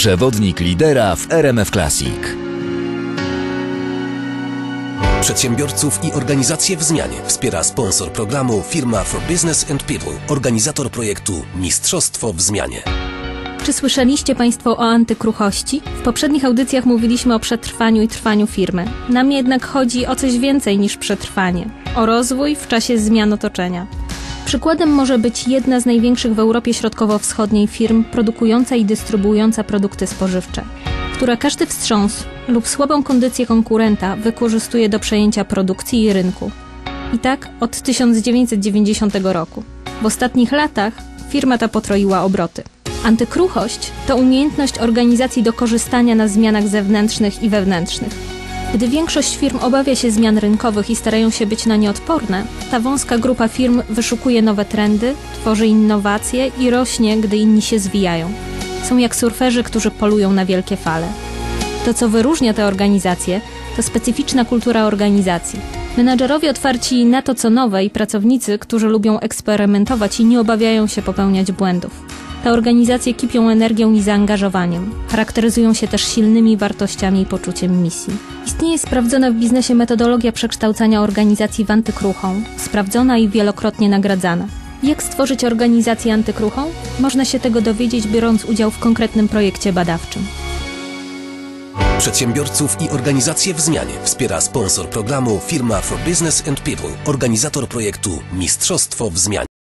Przewodnik lidera w RMF Classic. Przedsiębiorców i organizacje w zmianie wspiera sponsor programu firma For Business and People, organizator projektu Mistrzostwo w zmianie. Czy słyszeliście Państwo o antykruchości? W poprzednich audycjach mówiliśmy o przetrwaniu i trwaniu firmy. Nam jednak chodzi o coś więcej niż przetrwanie. O rozwój w czasie zmian otoczenia. Przykładem może być jedna z największych w Europie Środkowo-Wschodniej firm produkująca i dystrybuująca produkty spożywcze, która każdy wstrząs lub słabą kondycję konkurenta wykorzystuje do przejęcia produkcji i rynku. I tak od 1990 roku. W ostatnich latach firma ta potroiła obroty. Antykruchość to umiejętność organizacji do korzystania na zmianach zewnętrznych i wewnętrznych. Gdy większość firm obawia się zmian rynkowych i starają się być na nie odporne, ta wąska grupa firm wyszukuje nowe trendy, tworzy innowacje i rośnie, gdy inni się zwijają. Są jak surferzy, którzy polują na wielkie fale. To, co wyróżnia te organizacje, to specyficzna kultura organizacji. Menadżerowie otwarci na to, co nowe i pracownicy, którzy lubią eksperymentować i nie obawiają się popełniać błędów. Te organizacje kipią energią i zaangażowaniem. Charakteryzują się też silnymi wartościami i poczuciem misji. Istnieje sprawdzona w biznesie metodologia przekształcania organizacji w antykruchą, sprawdzona i wielokrotnie nagradzana. Jak stworzyć organizację antykruchą? Można się tego dowiedzieć, biorąc udział w konkretnym projekcie badawczym. Przedsiębiorców i organizacje w zmianie wspiera sponsor programu firma For Business and People, organizator projektu Mistrzostwo w zmianie.